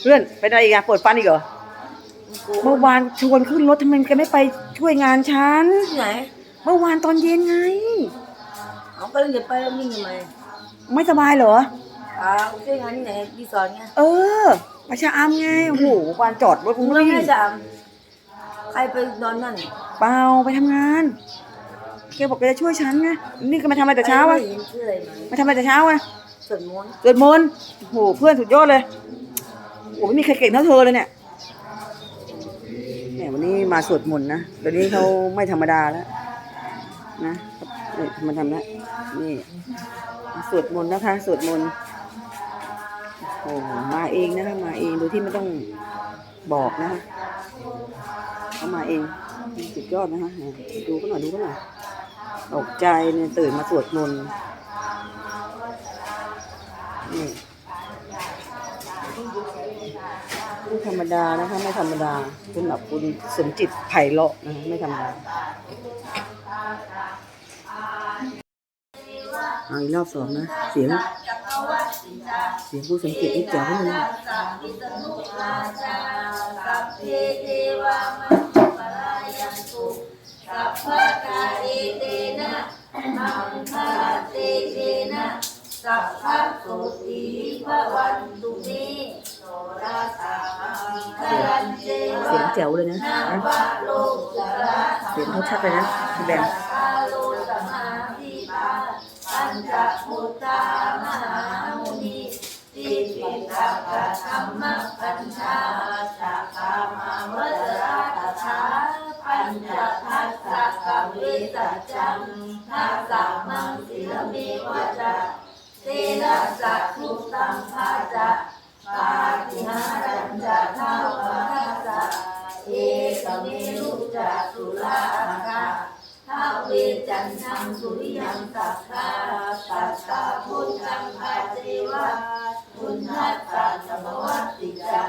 เพื่อนเป็นอะไรอีกอะปวดฟันอีกเหรอเมื่อวานชวนขึ้นรถทำไมแกไม่ไปช่วยงานฉันที่ไหนเมื่อวานตอนเย็นไงเอาก็เลยจะไปแล้วนี่ทำไมไม่สบายเหรออ่าช่วยงานที่ไหนรีสอร์ทไงเออประชาอามไงโอ้โหวานจอดรถมึมึงงแล้วรีแม่บจะใครไปนอนนั่นเปล่าไปทำงานแกบอกแกจะช่วยฉันไงนี่ก็มาทำอะไรแต่เช้าอะอะไรไม่เห็นชื่ออะไรมามาทำอะไรแต่เช้าอะสวดมนต์สวดมนต์โอ้โหเพื่อนสุดยอดเลย โอ้ไม่มีใครเก่งเท่าเธอเลยเนี่ยเนี่ยวันนี้มาสวดมนต์นะเดี๋ยวนี้เขาไม่ธรรมดาแล้วนะนี่มันทำแล้วนี่สวดมนต์นะคะสวดมนต์โอ้มาเองนะคะมาเองโดยที่ไม่ต้องบอกนะคะเขามาเองสุดยอดนะคะดูกันหน่อยดูกันหน่อยตกใจเนี่ยตื่นมาสวดมนต์นี่ไม่ ธรรมดานะคะ ไม่ธรรมดาคุณแบบคุณสมจิตไผ่เลาะนะคะไม่ธรรมดาเอาอีกรอบสองนะ เสียง เสียงผู้สมจิตนี่เจ๋วเลยนะสัพเพเทวาลายันตุสัพพะกาเตนะมังคาเตเตนะสัพพะโสติภวันตุเมโสราสา เจเสียงแจ๋วเลยนะนานะวะโลกุตระเสียงเขาชัดเลยนะพี่แบมอาโลสมาธิปาปัญจพุทธามหามุนีติปิตักกะธรรมปัญชาสักกามาวจราตถาปัญจทัสสะกะเวสัจจังทัสสะมังสิลเมวะจะเตนะสัตทุตังภาจะปาติหารัญจะทาวาทัสสะ เวสจันทังสุริยังสัพพาสัตตาพุทธังภาเจวะพุทธัสสะสมวัตติจะ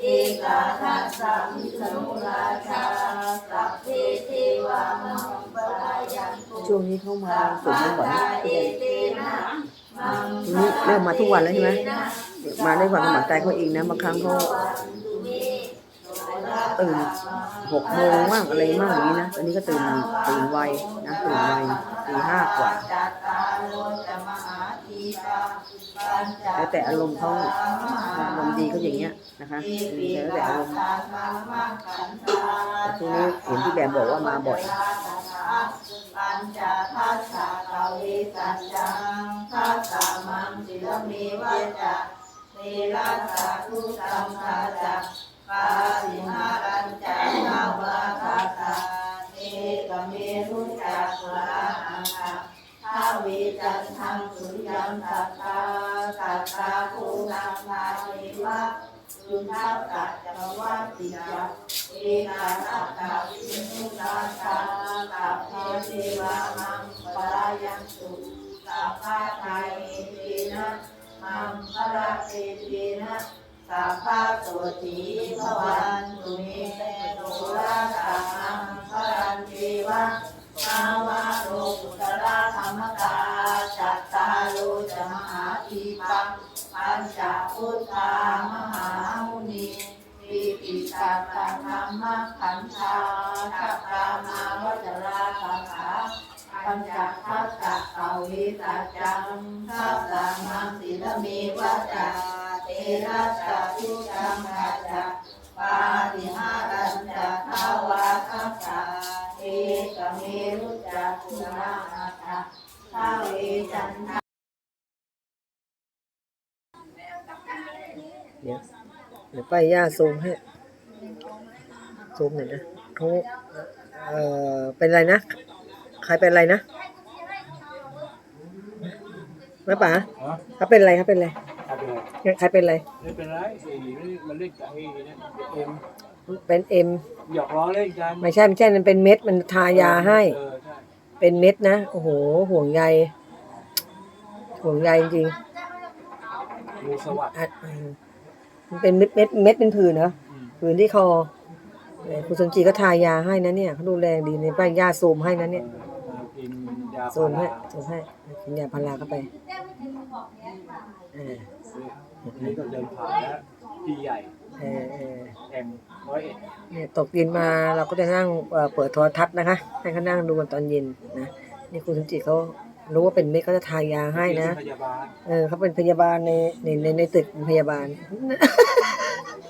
เอกาทัสสะวิสนุราชาสัพเพเทวามหังปรายยังตุช่วงนี้เขามาสวดมนต์บ่อยนะเอพี่แบมเตนะมังทีนี้เริ่มมาทุกวันแล้วใช่ไหมมาด้วยความสมัครใจเขาเองนะบางครั้งเขา ตื่นหกโมงมากอะไรมากอย่างนี้นะตอนนี้ก็ตื่นตื่นไวนะตื่นไวตีห้ากว่าแล้วแต่อารมณ์เขาอารมณ์ดีเขาอย่างเงี้ยนะคะแล้วแต่อารมณ์แต่ช่วงนี้เห็นพี่แบมบอกว่ามาบ่อยปัญจทัสสะกะเวสัจจังทัสสะมังสิลเมวะจะเทระสะทุตังคาจะปาสิหาระ วาติจักเอกาทัตตาวิมุตตาตาตัพเพเทวามังปรายันตุสัพพะไทยเทนะมังคระเตเทนะสัพพะโสติภวันตุเมโตราสามังครันเทวะนาวาโลกุตระธรรมกาจัตตาโลจมหาทีปังปัญจพุทธามหามุนี ปิสัตตธรรมขันธาทัพพามาวจราสาขาปัญจทัสสะเกวิสัจจังทัสสะมังสิลเมวะจาเตระสะทุตังกัจจปาติหารัญจทาวาทัสสะเอกเมรุจักขุราหัตะทาเวจันทเดี๋ยวเดี๋ยวป้ายย่าซูมให้ ซูมหน่อยนะเขาเอ่อเป็นอะไรนะ ใครเป็นอะไรนะแม่ป๋าฮะเขาเป็นอะไรเขาเป็นอะไรครับเป็นไรใครเป็นอะไรไม่เป็นไรไอ้นี่มันเล่นกับไอ้เนี่ยเอ็มเป็นเอ็มหยอกล้อเล่นกันไม่ใช่ไม่ใช่มันเป็นเม็ดมันทายาให้เออใช่เป็นเม็ดนะโอ้โหห่วงใยห่วงใยจริงงูสวัสดิ์ๆอะอืมมันเป็นเม็ดเม็ดเม็ดเป็นผื่นเหรอ อืมผื่นที่คอเนี่ยคุณสมจีก็ทายาให้นะเนี่ยเขาดูแลดีในป้ายย่าซูมให้นะเนี่ยมากินยาซูมให้พาราซูมให้กินยาพาราเข้าไปอ่านี่ก็เดินผ่านแล้วที่ใหญ่เออเออแห่งร้อยเอ็ดเนี่ยตกเย็นมาเราก็จะนั่งเอ่อเปิดโทรทัศน์นะคะให้เขานั่งดูกันตอนเย็นนะนี่คุณสมจิตเขา รู้ว่าเป็นเม็ดเขาจะทายาให้นะ พยาบาลเออเขาเป็นพยาบาลในในในในตึกพยาบาล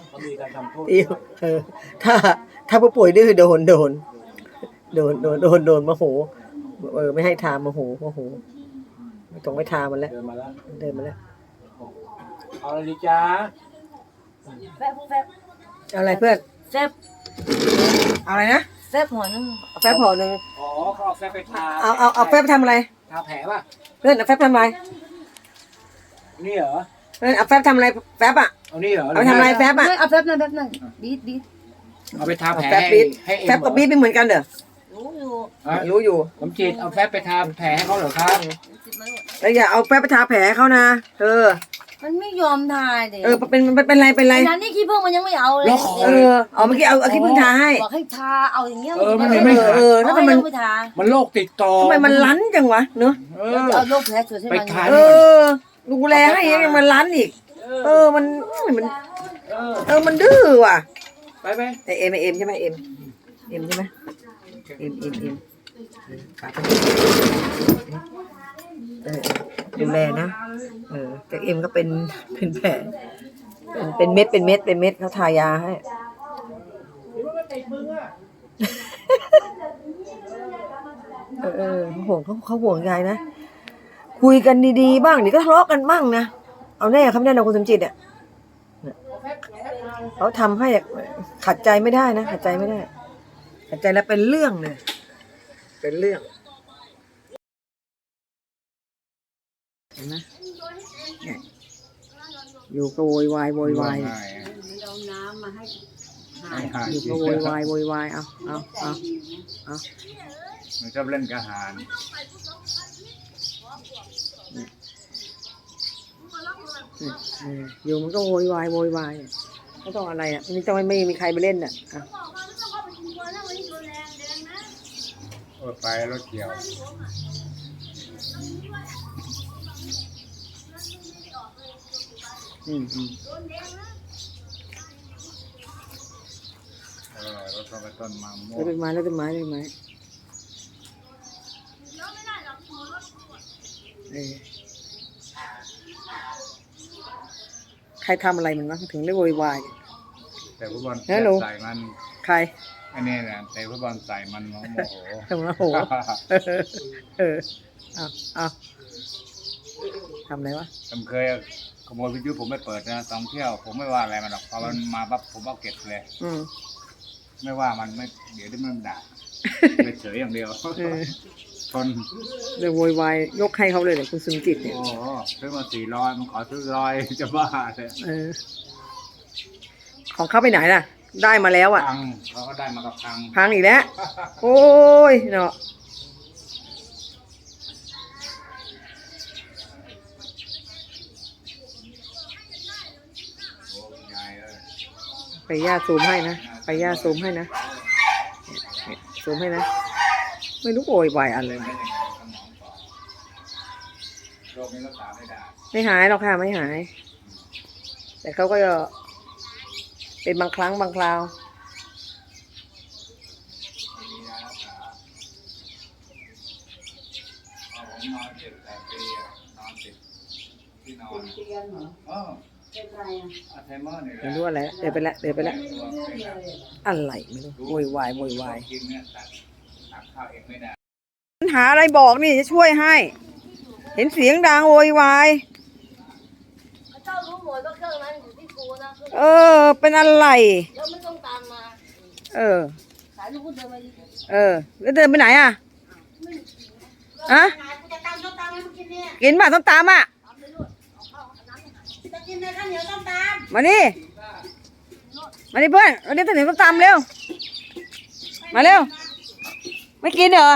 เขามีการทำโทษอิวเออ ถ้าถ้าผู้ป่วยดื้อโดนโดน โดนโดนโดนโดนโมโห เออ ไม่ให้ทาโมโหโมโหไม่ต้องไปทามันแล้ว เดินมาแล้ว เดินมาแล้ว เอาอะไรดีจ้าแฟบแฟบเอาอะไรเพื่อน แฟบเอาอะไรนะแฟบหัวนึงเอาแฟบห่อหนึ่งอ๋อเขาเอาแฟบไปทาเอาเอาเอาแฟบไปทำอะไร ทาแผลป่ะเพื่อนเอาแฟบทำอะไรนี่เหรอเพื่อนเอาแฟบทำอะไรแฟบอะเอานี่เหรอเอาไปทำอะไรแฟบอะเอาแฟบนั่นแฟบนั่นบีดบีดเอาไปทาแผลแฟบบีดให้เอ็มแฟบกับบีดไม่เหมือนกันเด้อรู้อยู่ฮะรู้อยู่ผมจีดเอาแฟบไปทาแผลให้เขาเหรอครับติดมาหมด แล้วอย่าเอาแฟบไปทาแผลเขานะเออ มันไม่ยอมทายเด็กเออเป็นเป็นเป็นไรเป็นไรไอ้นั้นนี่ขี้เพิ่งมันยังไม่เอาเลยเออเอาเมื่อกี้เอาเอาขี้พึ่งทาให้บอกให้ทาเอาอย่างเงี้ยเออมันเอไม่อเออถ้าถ้าทำไมมันมันไม่ทามันโรคติดต่อทำไมมันลั้นจังวะเนอะเอแล้วอจะเอาโรคแผลสวยใช่ไหมไปทา เออดูแลให้ยังมันลั้นอีก เออมันมัน เออเออมันดื้อว่ะ ไปไปแต่เอ็มเอ็มใช่ไหมเอ็มเอ็มใช่ไหมเอ็มเอ็มเอ็มขาไปเออ ดูแลนะเออแต่เอ็มก็เป็นเป็นแผลเป็นเม็ดเป็นเม็ดเป็นเม็ดเขาทายาให้เออเออเขาห่วงเขาเขาห่วงยายนะ คุยกันดีๆบ้างเดี๋ยวก็ทะเลาะกันบ้างนะ เอาแน่ครับแน่นะคุณสมจิตเนี่ยเขาทำให้ขัดใจไม่ได้นะ ขัดใจไม่ได้ ขัดใจแล้วเป็นเรื่องเลยเป็นเรื่อง เห็นไหมเนี่ยอยู่ก็โวยวายโวยวายเอาน้ำมาให้อยู่ก็โวยวายโวยวายเอาเอาเอามันชอบเล่นกระหารเอออยู่มันก็โวยวายโวยวายไม่ต้องอะไรอะไม่ต้องไม่ไม่มีใครไปเล่นอะอะเออไปรถเกี่ยว อืมอืมเออรถก็ไปต้นมะม่วแล้วงต้นไม้แล้วต้นไม้ต้นไม้เออใครทำอะไรมันวะถึงได้โวยวาย แต่ฟุตบอลฮัลโหล ใส่มันใครไอ้นี่แหละแต่ฟุตบอลใส่มันโมโหทำแล้วโห เออ เออเอาเอา ทำอะไรวะ ผมเคยขโมยวิทยุผมไม่เปิดนะตองเที่ยวผมไม่ว่าอะไรมันหรอกพอมันมาปั๊บผมเอาเก็บเลย อืมไม่ว่ามันไม่เดี๋ยวได้มันด่าไปเฉยอย่างเดียวเออทนเลยโวยวายยกให้เขาเลยเนี่ยคุณสุนจิตเนี่ย โอ้โหซื้อมาสี่ร้อยมันขอซื้อร้อยจะบ้าเลยเออ ของเขาไปไหนล่ะ ได้มาแล้วอะ พังเขาก็ได้มากับพังพังอีกแล้ว โอ้ยเนาะ โอ้ยายเอ้ย ไป ย่าซูมให้นะ ไปย่าซูมให้นะเนี่ยซูมให้นะ ไม่รู้โวยวายอะไรไม่ได้ไงสมองต่อโรคนี้รักษาไม่ได้ไม่หายหรอกค่ะ ไม่หาย แต่เขาก็จะเป็นบางครั้งบางคราวไม่มียารักษาเอาผมนอนเจ็บแปดปีอะนอนติดที่นอน เตียงเหรอเออเป็นไรอะอัลไซเมอร์เนี่ยแหไม่ละรู้อะไรละเดินไปละเดินไปละตัวเป็นอะอะไรไม่รู้โวยวายโวยวายกินเนี่ยตัดตักข้าวเองไม่ได้ปัญหาอะไรบอกนี่จะช่วยให้ เห็นเสียงดังโวยวายเจ้ารู้หมดว่าเครื่องนั้นอยู่ที่กูนะเครื่องเออ เป็นอะไร แล้วไม่ต้องตามมา เออสายลูกก็เดินมาดิเออ แล้วเดินไปไหนอะอะกูจะตามต้องตามให้มึงกินเนี่ย กินป่ะต้มตามอะจะ กินในข้าวเหนียวต้องตามมานี่มาดิเพื่อนมาดิต้มเหนียวต้มตามเร็ว มาเร็ว ไม่กินเหรอ